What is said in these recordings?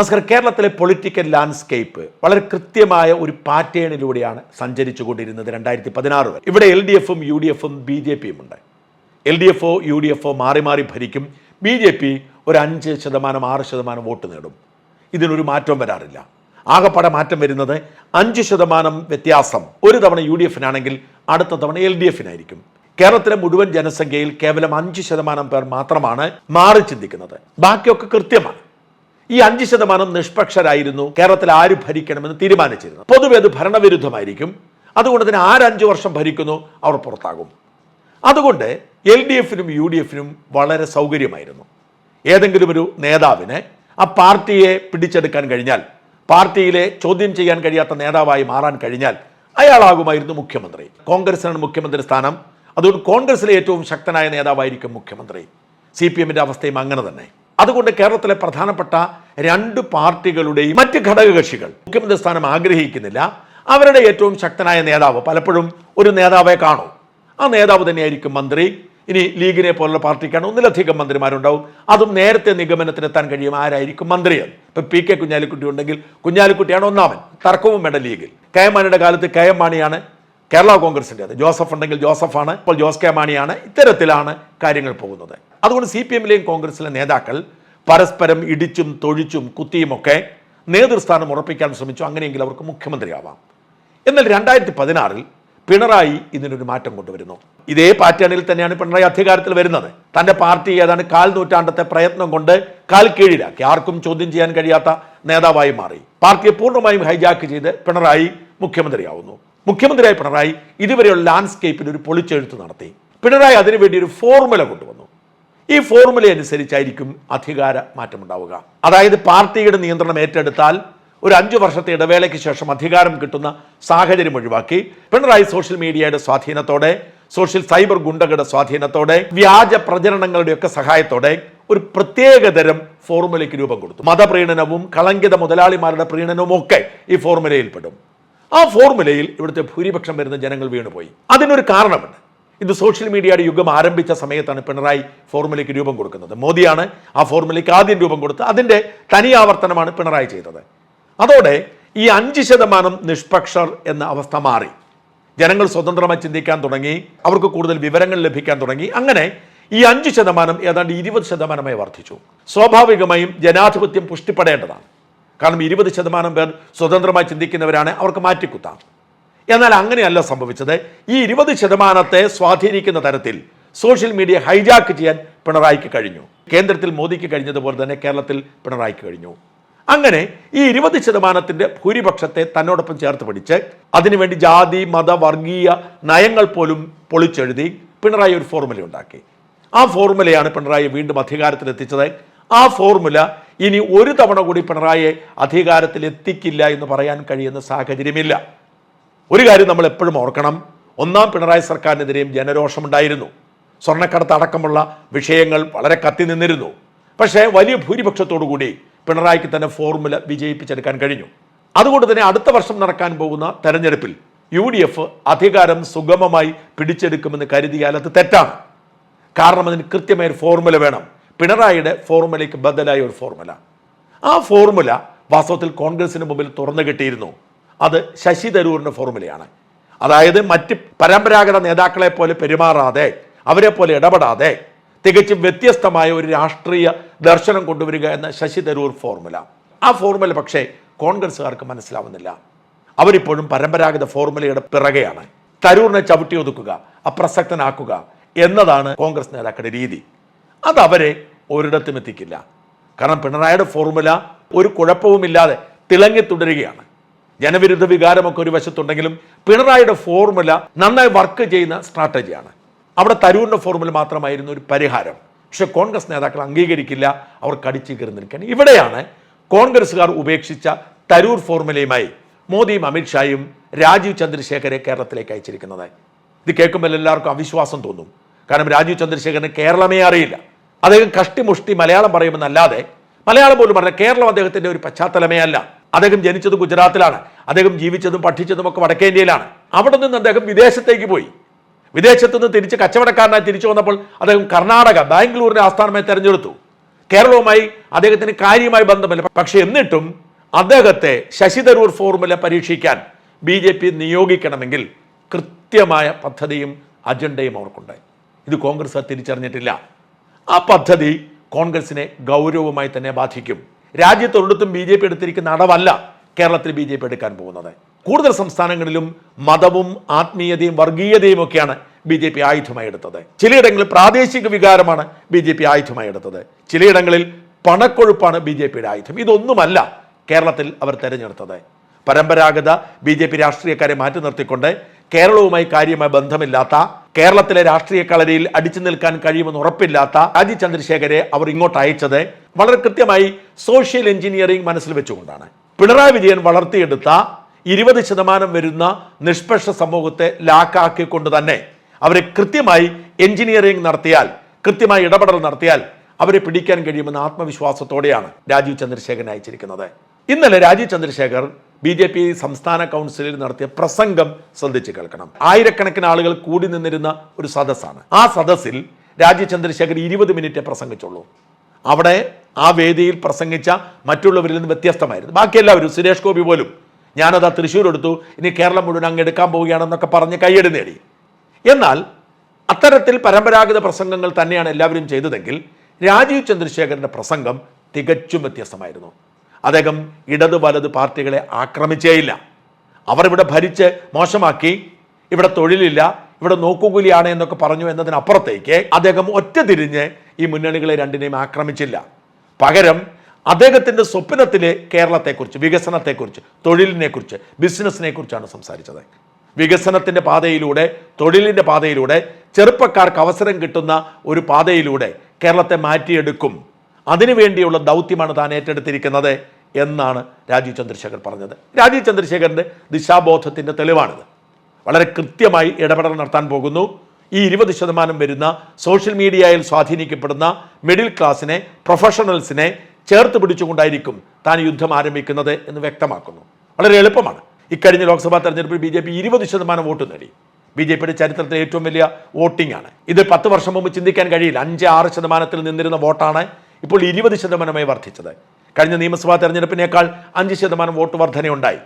നമസ്കാരം. കേരളത്തിലെ political landscape വളരെ കൃത്യമായ ഒരു പാറ്റേണിലൂടെയാണ് സഞ്ചരിച്ചു കൊണ്ടിരുന്നത് രണ്ടായിരത്തി പതിനാറ് വരെ. ഇവിടെ എൽ ഡി എഫും യു ഡി എഫും ബി ജെ പിയും ഉണ്ട്. എൽ ഡി എഫോ യു ഡി എഫോ മാറി മാറി ഭരിക്കും. ബി ജെ പി ഒരു അഞ്ച് ശതമാനം ആറ് ശതമാനം വോട്ട് നേടും. ഇതിനൊരു മാറ്റം വരാറില്ല. ആകപ്പാടെ മാറ്റം വരുന്നത് അഞ്ച് ശതമാനം വ്യത്യാസം. ഒരു തവണ യു ഡി എഫിനാണെങ്കിൽ അടുത്ത തവണ എൽ ഡി എഫിനായിരിക്കും. കേരളത്തിലെ മുഴുവൻ ജനസംഖ്യയിൽ കേവലം അഞ്ച് ശതമാനം പേർ മാത്രമാണ് മാറി ചിന്തിക്കുന്നത്. ബാക്കിയൊക്കെ കൃത്യമാണ്. ഈ അഞ്ച് ശതമാനം നിഷ്പക്ഷരായിരുന്നു. കേരളത്തിൽ ആര് ഭരിക്കണമെന്ന് തീരുമാനിച്ചിരുന്നത്? പൊതുവെ അത് ഭരണവിരുദ്ധമായിരിക്കും. അതുകൊണ്ട് തന്നെ ആരഞ്ചു വർഷം ഭരിക്കുന്നു അവർ പുറത്താകും. അതുകൊണ്ട് എൽ ഡി എഫിനും യു ഡി എഫിനും വളരെ സൗകര്യമായിരുന്നു. ഏതെങ്കിലും ഒരു നേതാവിനെ ആ പാർട്ടിയെ പിടിച്ചെടുക്കാൻ കഴിഞ്ഞാൽ പാർട്ടിയിലെ ചോദ്യം ചെയ്യാൻ കഴിയാത്ത നേതാവായി മാറാൻ കഴിഞ്ഞാൽ അയാളാകുമായിരുന്നു മുഖ്യമന്ത്രി. കോൺഗ്രസിനാണ് മുഖ്യമന്ത്രി സ്ഥാനം. അതുകൊണ്ട് കോൺഗ്രസിലെ ഏറ്റവും ശക്തനായ നേതാവായിരിക്കും മുഖ്യമന്ത്രി. സി പി എമ്മിന്റെ അവസ്ഥയും അങ്ങനെ തന്നെ. അതുകൊണ്ട് കേരളത്തിലെ പ്രധാനപ്പെട്ട രണ്ട് പാർട്ടികളുടെയും മറ്റ് ഘടകകക്ഷികൾ മുഖ്യമന്ത്രി സ്ഥാനം ആഗ്രഹിക്കുന്നില്ല. അവരുടെ ഏറ്റവും ശക്തനായ നേതാവ് പലപ്പോഴും ഒരു നേതാവെ കാണൂ. ആ നേതാവ് തന്നെയായിരിക്കും മന്ത്രി. ഇനി ലീഗിനെ പോലുള്ള പാർട്ടിക്കാണ് ഒന്നിലധികം മന്ത്രിമാരുണ്ടാവും. അതും നേരത്തെ നിഗമനത്തിലെത്താൻ കഴിയും ആരായിരിക്കും മന്ത്രി ഇപ്പം പി കെ കുഞ്ഞാലിക്കുട്ടി ഉണ്ടെങ്കിൽ കുഞ്ഞാലിക്കുട്ടിയാണ് ഒന്നാമൻ. തർക്കവും വേണ്ട ലീഗിൽ. കെ എം മാണിയുടെ കാലത്ത് കെ എം മാണിയാണ് കേരള കോൺഗ്രസിന്റെ അത്. ജോസഫ് ഉണ്ടെങ്കിൽ ജോസഫാണ് ഇപ്പോൾ ജോസ് കെ മാണിയാണ് ഇത്തരത്തിലാണ് കാര്യങ്ങൾ പോകുന്നത്. അതുകൊണ്ട് സി പി എമ്മിലെയും കോൺഗ്രസിലെ നേതാക്കൾ പരസ്പരം ഇടിച്ചും തൊഴിച്ചും കുത്തിയുമൊക്കെ നേതൃസ്ഥാനം ഉറപ്പിക്കാൻ ശ്രമിച്ചു. അങ്ങനെയെങ്കിൽ അവർക്ക് മുഖ്യമന്ത്രിയാവാം. എന്നാൽ രണ്ടായിരത്തി പതിനാറിൽ പിണറായി ഇതിനൊരു മാറ്റം കൊണ്ടുവരുന്നു. ഇതേ പാറ്റേണിൽ തന്നെയാണ് പിണറായി അധികാരത്തിൽ വരുന്നത്. തന്റെ പാർട്ടി ഏതാണ് കാൽ നൂറ്റാണ്ടത്തെ പ്രയത്നം കൊണ്ട് കാൽ കീഴിലാക്കി. ആർക്കും ചോദ്യം ചെയ്യാൻ കഴിയാത്ത നേതാവായി മാറി. പാർട്ടിയെ പൂർണമായും ഹൈജാക്ക് ചെയ്ത് പിണറായി മുഖ്യമന്ത്രിയാവുന്നു. മുഖ്യമന്ത്രിയായ പിണറായി ഇതുവരെയുള്ള ലാൻഡ്സ്കേപ്പിൽ ഒരു പൊളിച്ചെഴുത്ത് നടത്തി. പിണറായി അതിനുവേണ്ടി ഒരു ഫോർമുല കൊണ്ടുവന്നു. ഈ ഫോർമുല അനുസരിച്ചായിരിക്കും അധികാര മാറ്റമുണ്ടാവുക. അതായത് പാർട്ടിയുടെ നിയന്ത്രണം ഏറ്റെടുത്താൽ ഒരു അഞ്ചു വർഷത്തെ ഇടവേളയ്ക്ക് ശേഷം അധികാരം കിട്ടുന്ന സാഹചര്യം ഒഴിവാക്കി. പിണറായി സോഷ്യൽ മീഡിയയുടെ സ്വാധീനത്തോടെ സോഷ്യൽ സൈബർ ഗുണ്ടകളുടെ സ്വാധീനത്തോടെ വ്യാജ പ്രചരണങ്ങളുടെയൊക്കെ സഹായത്തോടെ ഒരു പ്രത്യേകതരം ഫോർമുലയ്ക്ക് രൂപം കൊടുത്തു. മതപ്രീണനവും കളങ്കിത മുതലാളിമാരുടെ പ്രീണനവും ഒക്കെ ഈ ഫോർമുലയിൽപ്പെടും ആ ഫോർമുലയിൽ ഇവിടുത്തെ ഭൂരിപക്ഷം വരുന്ന ജനങ്ങൾ വീണുപോയി. അതിനൊരു കാരണമുണ്ട്. ഇത് സോഷ്യൽ മീഡിയയുടെ യുഗം ആരംഭിച്ച സമയത്താണ് പിണറായി ഫോർമുലയ്ക്ക് രൂപം കൊടുക്കുന്നത്. മോദിയാണ് ആ ഫോർമുലയ്ക്ക് ആദ്യം രൂപം കൊടുത്ത് അതിന്റെ തനിയാവർത്തനമാണ് പിണറായി ചെയ്തത്. അതോടെ ഈ അഞ്ച് ശതമാനം നിഷ്പക്ഷർ എന്ന അവസ്ഥ മാറി. ജനങ്ങൾ സ്വതന്ത്രമായി ചിന്തിക്കാൻ തുടങ്ങി. അവർക്ക് കൂടുതൽ വിവരങ്ങൾ ലഭിക്കാൻ തുടങ്ങി. അങ്ങനെ ഈ അഞ്ച് ശതമാനം ഏതാണ്ട് ഇരുപത് ശതമാനമായി വർദ്ധിച്ചു. സ്വാഭാവികമായും ജനാധിപത്യം പുഷ്ടിപ്പെടേണ്ടതാണ്. കാരണം ഇരുപത് ശതമാനം പേർ സ്വതന്ത്രമായി ചിന്തിക്കുന്നവരാണ് അവർക്ക് മാറ്റിക്കുത്താം. എന്നാൽ അങ്ങനെയല്ല സംഭവിച്ചത്. ഈ ഇരുപത് ശതമാനത്തെ സ്വാധീനിക്കുന്ന തരത്തിൽ സോഷ്യൽ മീഡിയ ഹൈജാക്ക് ചെയ്യാൻ പിണറായിക്ക് കഴിഞ്ഞു. കേന്ദ്രത്തിൽ മോദിക്ക് കഴിഞ്ഞതുപോലെ തന്നെ കേരളത്തിൽ പിണറായിക്ക് കഴിഞ്ഞു. അങ്ങനെ ഈ ഇരുപത് ശതമാനത്തിന്റെ ഭൂരിപക്ഷത്തെ തന്നോടൊപ്പം ചേർത്ത് പിടിച്ച് അതിനുവേണ്ടി ജാതി മത വർഗീയ നയങ്ങൾ പോലും പൊളിച്ചെഴുതി പിണറായി ഒരു ഫോർമുല ഉണ്ടാക്കി. ആ ഫോർമുലയാണ് പിണറായി വീണ്ടും അധികാരത്തിലെത്തിച്ചത്. ആ ഫോർമുല ഇനി ഒരു തവണ കൂടി പിണറായി അധികാരത്തിൽ എത്തിക്കില്ല എന്ന് പറയാൻ കഴിയുന്ന സാഹചര്യമില്ല. ഒരു കാര്യം നമ്മൾ എപ്പോഴും ഓർക്കണം. ഒന്നാം പിണറായി സർക്കാരിനെതിരെയും ജനരോഷമുണ്ടായിരുന്നു. സ്വർണക്കടത്ത് അടക്കമുള്ള വിഷയങ്ങൾ വളരെ കത്തി നിന്നിരുന്നു. പക്ഷേ വലിയ കൂടി പിണറായിക്ക് തന്നെ ഫോർമുല വിജയിപ്പിച്ചെടുക്കാൻ കഴിഞ്ഞു. അതുകൊണ്ട് തന്നെ അടുത്ത വർഷം നടക്കാൻ പോകുന്ന തെരഞ്ഞെടുപ്പിൽ യു ഡി എഫ് അധികാരം സുഗമമായി പിടിച്ചെടുക്കുമെന്ന് കരുതിയാൽ അത് തെറ്റാണ്. കാരണം അതിന് കൃത്യമായ ഒരു ഫോർമുല വേണം. പിണറായിയുടെ ഫോർമുലയ്ക്ക് ബദലായ ഒരു ഫോർമുല. ആ ഫോർമുല വാസ്തവത്തിൽ കോൺഗ്രസിന് മുമ്പിൽ തുറന്നു കിട്ടിയിരുന്നു. അത് ശശി തരൂരിന്റെ ഫോർമുലയാണ്. അതായത് മറ്റ് പരമ്പരാഗത നേതാക്കളെ പോലെ പെരുമാറാതെ അവരെ പോലെ ഇടപെടാതെ തികച്ചും വ്യത്യസ്തമായ ഒരു രാഷ്ട്രീയ ദർശനം കൊണ്ടുവരിക എന്ന ശശി തരൂർ ഫോർമുല. ആ ഫോർമുല പക്ഷേ കോൺഗ്രസ്സുകാർക്ക് മനസ്സിലാവുന്നില്ല. അവരിപ്പോഴും പരമ്പരാഗത ഫോർമുലയുടെ പിറകെയാണ്. തരൂറിനെ ചവിട്ടി ഒതുക്കുക അപ്രസക്തനാക്കുക എന്നതാണ് കോൺഗ്രസ് നേതാക്കളുടെ രീതി. അത് അവരെ ഒരിടത്തും എത്തിക്കില്ല. കാരണം പിണറായിയുടെ ഫോർമുല ഒരു കുഴപ്പവുമില്ലാതെ തിളങ്ങി തുടരുകയാണ്. ജനവിരുദ്ധ വികാരമൊക്കെ ഒരു വശത്തുണ്ടെങ്കിലും പിണറായിയുടെ ഫോർമുല നന്നായി വർക്ക് ചെയ്യുന്ന സ്ട്രാറ്റജിയാണ് അവിടെ തരൂരിന്റെ ഫോർമുല മാത്രമായിരുന്നു ഒരു പരിഹാരം. പക്ഷെ കോൺഗ്രസ് നേതാക്കൾ അംഗീകരിക്കില്ല അവർ കടിച്ചു കയറി നിൽക്കാൻ ഇവിടെയാണ് കോൺഗ്രസ്സുകാർ ഉപേക്ഷിച്ച തരൂർ ഫോർമുലയുമായി മോദിയും അമിത്ഷായും രാജീവ് ചന്ദ്രശേഖരെ കേരളത്തിലേക്ക് അയച്ചിരിക്കുന്നത്. ഇത് കേൾക്കുമ്പോൾ എല്ലാവർക്കും അവിശ്വാസം തോന്നും. കാരണം രാജീവ് ചന്ദ്രശേഖരന് കേരളമേ അറിയില്ല. അദ്ദേഹം കഷ്ടിമുഷ്ടി മലയാളം പറയുമെന്നല്ലാതെ മലയാളം പോലും പറഞ്ഞ കേരളം അദ്ദേഹത്തിന്റെ ഒരു പശ്ചാത്തലമേ അല്ല. അദ്ദേഹം ജനിച്ചത് ഗുജറാത്തിലാണ് അദ്ദേഹം ജീവിച്ചതും പഠിച്ചതും ഒക്കെ വടക്കേ ഇന്ത്യയിലാണ്. അവിടെ നിന്ന് അദ്ദേഹം വിദേശത്തേക്ക് പോയി. വിദേശത്തു നിന്ന് തിരിച്ച് കച്ചവടക്കാരനായി തിരിച്ചു വന്നപ്പോൾ അദ്ദേഹം കർണാടക ബാംഗ്ലൂരിനെ ആസ്ഥാനമായി തെരഞ്ഞെടുത്തു. കേരളവുമായി അദ്ദേഹത്തിന് കാര്യമായി ബന്ധമില്ല. പക്ഷെ എന്നിട്ടും അദ്ദേഹത്തെ ശശി തരൂർ ഫോർമുല പരീക്ഷിക്കാൻ ബി ജെ പി നിയോഗിക്കണമെങ്കിൽ കൃത്യമായ പദ്ധതിയും അജണ്ടയും അവർക്കുണ്ട് ഇത് കോൺഗ്രസ് തിരിച്ചറിഞ്ഞിട്ടില്ല. ആ പദ്ധതി കോൺഗ്രസിനെ ഗൗരവമായി തന്നെ ബാധിക്കും. രാജ്യത്തൊരിടത്തും ബി ജെ പി എടുത്തിരിക്കുന്ന അടവല്ല കേരളത്തിൽ ബി ജെ പി എടുക്കാൻ പോകുന്നത്. കൂടുതൽ സംസ്ഥാനങ്ങളിലും മതവും ആത്മീയതയും വർഗീയതയും ഒക്കെയാണ് ബി ജെ പി ആയുധമായി എടുത്തത്. ചിലയിടങ്ങളിൽ പ്രാദേശിക വികാരമാണ് ബി ജെ പി ആയുധമായി എടുത്തത്. ചിലയിടങ്ങളിൽ പണക്കൊഴുപ്പാണ് ബി ജെ പിയുടെ ആയുധം. ഇതൊന്നുമല്ല കേരളത്തിൽ അവർ തെരഞ്ഞെടുത്തത്. പരമ്പരാഗത ബി ജെ പി രാഷ്ട്രീയക്കാരെ മാറ്റി നിർത്തിക്കൊണ്ട് കേരളവുമായി കാര്യമായ ബന്ധമില്ലാത്ത കേരളത്തിലെ രാഷ്ട്രീയ കളരിയിൽ അടിച്ചു നിൽക്കാൻ കഴിയുമെന്ന് ഉറപ്പില്ലാത്ത രാജി ചന്ദ്രശേഖരെ അവർ ഇങ്ങോട്ട് അയച്ചത് വളരെ കൃത്യമായി സോഷ്യൽ എഞ്ചിനീയറിംഗ് മനസ്സിൽ വെച്ചുകൊണ്ടാണ്. പിണറായി വിജയൻ വളർത്തിയെടുത്ത ഇരുപത് ശതമാനം വരുന്ന നിഷ്പക്ഷ സമൂഹത്തെ ലാക്കാക്കിക്കൊണ്ട് തന്നെ അവരെ കൃത്യമായി എഞ്ചിനീയറിംഗ് നടത്തിയാൽ കൃത്യമായി ഇടപെടൽ നടത്തിയാൽ അവരെ പിടിക്കാൻ കഴിയുമെന്ന ആത്മവിശ്വാസത്തോടെയാണ് രാജീവ് ചന്ദ്രശേഖരൻ അയച്ചിരിക്കുന്നത്. ഇന്നലെ Rajeev Chandrasekhar B J P സംസ്ഥാന കൗൺസിലിൽ നടത്തിയ പ്രസംഗം ശ്രദ്ധിച്ചു കേൾക്കണം. ആയിരക്കണക്കിന് ആളുകൾ കൂടി നിന്നിരുന്ന ഒരു സദസ്സാണ്. ആ സദസ്സിൽ രാജീവ് ചന്ദ്രശേഖർ ഇരുപത് മിനിറ്റ് പ്രസംഗിച്ചുള്ളൂ അവിടെ ആ വേദിയിൽ പ്രസംഗിച്ച മറ്റുള്ളവരിൽ നിന്ന് വ്യത്യസ്തമായിരുന്നു. ബാക്കി എല്ലാവരും സുരേഷ് ഗോപി പോലും ഞാനത് ആ തൃശ്ശൂർ എടുത്തു ഇനി കേരളം മുഴുവൻ അങ്ങ് എടുക്കാൻ പോവുകയാണെന്നൊക്കെ പറഞ്ഞ് കയ്യടി നേടി. എന്നാൽ അത്തരത്തിൽ പരമ്പരാഗത പ്രസംഗങ്ങൾ തന്നെയാണ് എല്ലാവരും ചെയ്തതെങ്കിൽ രാജീവ് ചന്ദ്രശേഖരന്റെ പ്രസംഗം തികച്ചും വ്യത്യസ്തമായിരുന്നു. അദ്ദേഹം ഇടതു വലത് പാർട്ടികളെ ആക്രമിച്ചേയില്ല. അവർ ഇവിടെ ഭരിച്ച് മോശമാക്കി ഇവിടെ തൊഴിലില്ല ഇവിടെ നോക്കുകൂലിയാണ് എന്നൊക്കെ പറഞ്ഞു എന്നതിനപ്പുറത്തേക്ക് അദ്ദേഹം ഒറ്റ തിരിഞ്ഞ് ഈ മുന്നണികളെ രണ്ടിനെയും ആക്രമിച്ചില്ല. പകരം അദ്ദേഹത്തിന്റെ സ്വപ്നത്തിലെ കേരളത്തെക്കുറിച്ച് വികസനത്തെക്കുറിച്ച് തൊഴിലിനെക്കുറിച്ച് ബിസിനസ്സിനെ കുറിച്ചാണ് സംസാരിച്ചത്. വികസനത്തിന്റെ പാതയിലൂടെ തൊഴിലിന്റെ പാതയിലൂടെ ചെറുപ്പക്കാർക്ക് അവസരം കിട്ടുന്ന ഒരു പാതയിലൂടെ കേരളത്തെ മാറ്റിയെടുക്കും. അതിനുവേണ്ടിയുള്ള ദൗത്യമാണ് താൻ ഏറ്റെടുത്തിരിക്കുന്നത് എന്നാണ് രാജീവ് ചന്ദ്രശേഖർ പറഞ്ഞത്. രാജീവ് ചന്ദ്രശേഖരന്റെ ദിശാബോധത്തിന്റെ തെളിവാണിത്. വളരെ കൃത്യമായി ഇടപെടൽ നടത്താൻ പോകുന്നു. ഈ ഇരുപത് ശതമാനം വരുന്ന സോഷ്യൽ മീഡിയയിൽ സ്വാധീനിക്കപ്പെടുന്ന മിഡിൽ ക്ലാസ്സിനെ പ്രൊഫഷണൽസിനെ ചേർത്ത് പിടിച്ചുകൊണ്ടായിരിക്കും താൻ യുദ്ധം ആരംഭിക്കുന്നത് എന്ന് വ്യക്തമാക്കുന്നു. വളരെ എളുപ്പമാണ്. ഇക്കഴിഞ്ഞ ലോക്സഭാ തെരഞ്ഞെടുപ്പിൽ ബി ജെ പി ഇരുപത് ശതമാനം വോട്ട് നേടി. ബി ജെ പിയുടെ ചരിത്രത്തിലെ ഏറ്റവും വലിയ വോട്ടിംഗ് ആണ് ഇത് പത്ത് വർഷം മുമ്പ് ചിന്തിക്കാൻ കഴിയില്ല. അഞ്ച് ആറ് ശതമാനത്തിൽ നിന്നിരുന്ന വോട്ടാണ് ഇപ്പോൾ ഇരുപത് ശതമാനമായി വർദ്ധിച്ചത്. കഴിഞ്ഞ നിയമസഭാ തെരഞ്ഞെടുപ്പിനേക്കാൾ അഞ്ച് ശതമാനം വോട്ട് വർധനയുണ്ടായി.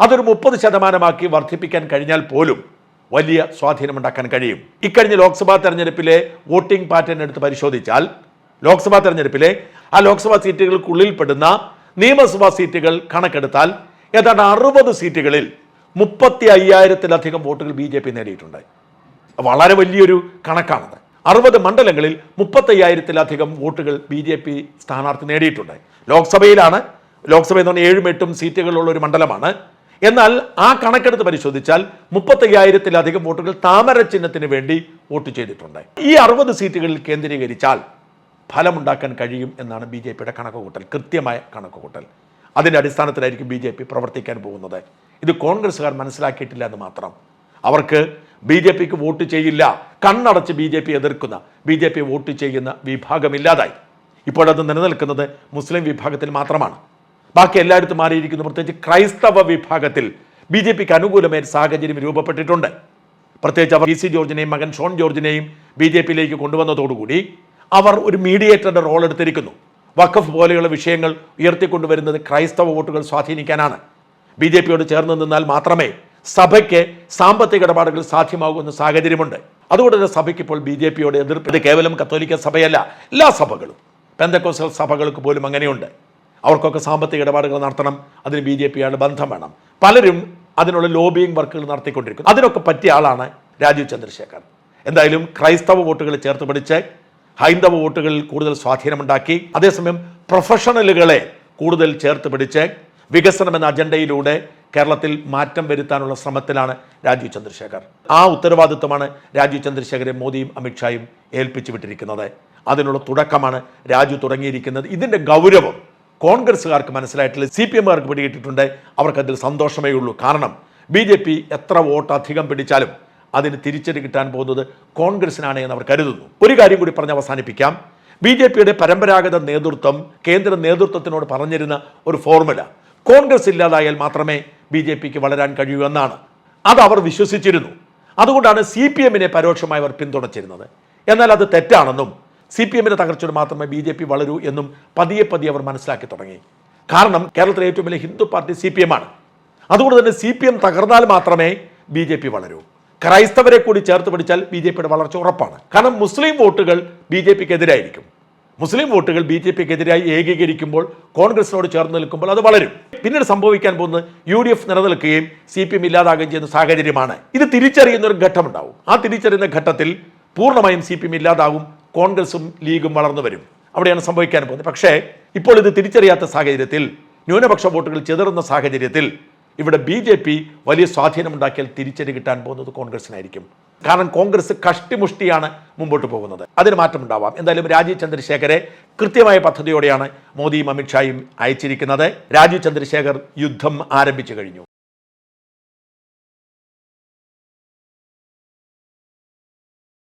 അതൊരു മുപ്പത് ശതമാനമാക്കി വർദ്ധിപ്പിക്കാൻ കഴിഞ്ഞാൽ പോലും വലിയ സ്വാധീനമുണ്ടാക്കാൻ കഴിയും. ഇക്കഴിഞ്ഞ ലോക്സഭാ തെരഞ്ഞെടുപ്പിലെ വോട്ടിംഗ് പാറ്റേൺ എടുത്ത് പരിശോധിച്ചാൽ ലോക്സഭാ തെരഞ്ഞെടുപ്പിലെ ആ ലോക്സഭാ സീറ്റുകൾക്കുള്ളിൽ പെടുന്ന നിയമസഭാ സീറ്റുകൾ കണക്കെടുത്താൽ ഏതാണ്ട് അറുപത് സീറ്റുകളിൽ മുപ്പത്തി അയ്യായിരത്തിലധികം വോട്ടുകൾ ബി ജെ പി നേടിയിട്ടുണ്ട്. വളരെ വലിയൊരു കണക്കാണത്. അറുപത് മണ്ഡലങ്ങളിൽ മുപ്പത്തയ്യായിരത്തിലധികം വോട്ടുകൾ ബി ജെ പി സ്ഥാനാർത്ഥി നേടിയിട്ടുണ്ട്. ലോക്സഭയിലാണ്. ലോക്സഭ എന്ന് പറഞ്ഞാൽ ഏഴും എട്ടും സീറ്റുകളുള്ള ഒരു മണ്ഡലമാണ്. എന്നാൽ ആ കണക്കെടുത്ത് പരിശോധിച്ചാൽ മുപ്പത്തയ്യായിരത്തിലധികം വോട്ടുകൾ താമര ചിഹ്നത്തിന് വേണ്ടി വോട്ട് ചെയ്തിട്ടുണ്ട്. ഈ അറുപത് സീറ്റുകളിൽ കേന്ദ്രീകരിച്ചാൽ ഫലമുണ്ടാക്കാൻ കഴിയും എന്നാണ് ബി ജെ പിയുടെ കണക്കുകൂട്ടൽ കൃത്യമായ കണക്കുകൂട്ടൽ. അതിന്റെ അടിസ്ഥാനത്തിലായിരിക്കും ബി ജെ പി പ്രവർത്തിക്കാൻ പോകുന്നത്. ഇത് കോൺഗ്രസ്സുകാർ മനസ്സിലാക്കിയിട്ടില്ല എന്ന് മാത്രം. അവർക്ക് ബി ജെ പിക്ക് വോട്ട് ചെയ്യില്ല. കണ്ണടച്ച് ബി ജെ പി എതിർക്കുന്ന ബി ജെ പി വോട്ട് ചെയ്യുന്ന വിഭാഗമില്ലാതായി. ഇപ്പോഴത് നിലനിൽക്കുന്നത് മുസ്ലിം വിഭാഗത്തിൽ മാത്രമാണ്. ബാക്കി എല്ലായിടത്തും മാറിയിരിക്കുന്നു പ്രത്യേകിച്ച് ക്രൈസ്തവ വിഭാഗത്തിൽ ബി ജെ പിക്ക് അനുകൂലമായ സാഹചര്യം രൂപപ്പെട്ടിട്ടുണ്ട്. പ്രത്യേകിച്ച് അവർ പി സി ജോർജിനെയും മകൻ ഷോൺ ജോർജിനെയും ബി ജെ പിയിലേക്ക് കൊണ്ടുവന്നതോടുകൂടി അവർ ഒരു മീഡിയേറ്ററുടെ റോൾ എടുത്തിരിക്കുന്നു. വഖഫ് പോലെയുള്ള വിഷയങ്ങൾ ഉയർത്തിക്കൊണ്ടുവരുന്നത് ക്രൈസ്തവ വോട്ടുകൾ സ്വാധീനിക്കാനാണ്. ബി ജെ പിയോട് ചേർന്ന് നിന്നാൽ മാത്രമേ സഭയ്ക്ക് സാമ്പത്തിക ഇടപാടുകൾ സാധ്യമാകുന്ന സാഹചര്യമുണ്ട്. അതുകൊണ്ട് തന്നെ സഭയ്ക്ക് ഇപ്പോൾ ബി ജെ പിയോട് എതിർപ്പ്. ഇത് കേവലം കത്തോലിക്ക സഭയല്ല എല്ലാ സഭകളും. പെന്തക്കോസൽ സഭകൾക്ക് പോലും അങ്ങനെയുണ്ട്. അവർക്കൊക്കെ സാമ്പത്തിക ഇടപാടുകൾ നടത്തണം അതിന് ബി ജെ പിയാണ് ബന്ധം വേണം. പലരും അതിനുള്ള ലോബിയിങ് വർക്കുകൾ നടത്തിക്കൊണ്ടിരിക്കുന്നു. അതിനൊക്കെ പറ്റിയ ആളാണ് രാജീവ് ചന്ദ്രശേഖർ എന്തായാലും ക്രൈസ്തവ വോട്ടുകൾ ചേർത്ത് പിടിച്ച് ഹൈന്ദവ വോട്ടുകളിൽ കൂടുതൽ സ്വാധീനമുണ്ടാക്കി അതേസമയം പ്രൊഫഷണലുകളെ കൂടുതൽ ചേർത്ത് പിടിച്ച് വികസനം എന്ന അജണ്ടയിലൂടെ കേരളത്തിൽ മാറ്റം വരുത്താനുള്ള ശ്രമത്തിലാണ് രാജീവ് ചന്ദ്രശേഖർ. ആ ഉത്തരവാദിത്വമാണ് രാജീവ് ചന്ദ്രശേഖരെ മോദിയും അമിത്ഷായും ഏൽപ്പിച്ചു വിട്ടിരിക്കുന്നത്. അതിനുള്ള തുടക്കമാണ് രാജു തുടങ്ങിയിരിക്കുന്നത്. ഇതിന്റെ ഗൗരവം കോൺഗ്രസ്സുകാർക്ക് മനസ്സിലായിട്ടില്ല. സി പി എമ്മുകാർക്ക് പിടികിട്ടിട്ടുണ്ട്. അവർക്കതിൽ സന്തോഷമേ ഉള്ളൂ. കാരണം ബി ജെ പി എത്ര വോട്ട് അധികം പിടിച്ചാലും അതിന് തിരിച്ചടി കിട്ടാൻ പോകുന്നത് കോൺഗ്രസിനാണ് എന്ന് അവർ കരുതുന്നു. ഒരു കാര്യം കൂടി പറഞ്ഞ് അവസാനിപ്പിക്കാം. ബി ജെ പിയുടെ പരമ്പരാഗത നേതൃത്വം കേന്ദ്ര നേതൃത്വത്തിനോട് പറഞ്ഞിരുന്ന ഒരു ഫോർമുല. കോൺഗ്രസ് ഇല്ലാതായാൽ മാത്രമേ ബി ജെ പിക്ക് വളരാൻ കഴിയൂ എന്നാണ് അത് അവർ വിശ്വസിച്ചിരുന്നു. അതുകൊണ്ടാണ് സി പി എമ്മിനെ പരോക്ഷമായി അവർ പിന്തുണച്ചിരുന്നത്. എന്നാൽ അത് തെറ്റാണെന്നും സി പി എമ്മിന്റെ തകർച്ചയോട് മാത്രമേ ബി ജെ പി വളരൂ എന്നും പതിയെ പതിയെ അവർ മനസ്സിലാക്കി തുടങ്ങി. കാരണം കേരളത്തിലെ ഏറ്റവും വലിയ Hindu party C P M ആണ് അതുകൊണ്ട് തന്നെ സി പി എം തകർന്നാൽ മാത്രമേ ബി ജെ പി വളരൂ. ക്രൈസ്തവരെ കൂടി ചേർത്ത് പിടിച്ചാൽ ബി ജെ പിയുടെ വളർച്ച ഉറപ്പാണ്. കാരണം മുസ്ലിം വോട്ടുകൾ ബി ജെ പിക്ക് എതിരായിരിക്കും മുസ്ലിം വോട്ടുകൾ ബി ജെ പിക്ക് എതിരായി ഏകീകരിക്കുമ്പോൾ കോൺഗ്രസിനോട് ചേർന്ന് നിൽക്കുമ്പോൾ അത് വളരും. പിന്നീട് സംഭവിക്കാൻ പോകുന്നത് യു ഡി എഫ് നിലനിൽക്കുകയും സി പി എം ഇല്ലാതാകുകയും ചെയ്യുന്ന സാഹചര്യമാണ്. ഇത് തിരിച്ചറിയുന്ന ഒരു ഘട്ടമുണ്ടാവും. ആ തിരിച്ചറിയുന്ന ഘട്ടത്തിൽ പൂർണമായും സി പി എം ഇല്ലാതാവും കോൺഗ്രസും ലീഗും വളർന്നു വരും. അവിടെയാണ് സംഭവിക്കാൻ പോകുന്നത്. പക്ഷേ ഇപ്പോൾ ഇത് തിരിച്ചറിയാത്ത സാഹചര്യത്തിൽ ന്യൂനപക്ഷ വോട്ടുകൾ ചെതറുന്ന സാഹചര്യത്തിൽ ഇവിടെ ബി ജെ പി വലിയ സ്വാധീനമുണ്ടാക്കിയാൽ തിരിച്ചടി കിട്ടാൻ പോകുന്നത് കോൺഗ്രസിനായിരിക്കും കാരണം കോൺഗ്രസ് കഷ്ടിമുഷ്ടിയാണ് മുമ്പോട്ട് പോകുന്നത്. അതിന് മാറ്റമുണ്ടാവാം. എന്തായാലും രാജീവ് ചന്ദ്രശേഖരെ കൃത്യമായ പദ്ധതിയോടെയാണ് മോദിയും അമിത്ഷായും അയച്ചിരിക്കുന്നത്. രാജീവ് ചന്ദ്രശേഖർ യുദ്ധം ആരംഭിച്ചു കഴിഞ്ഞു.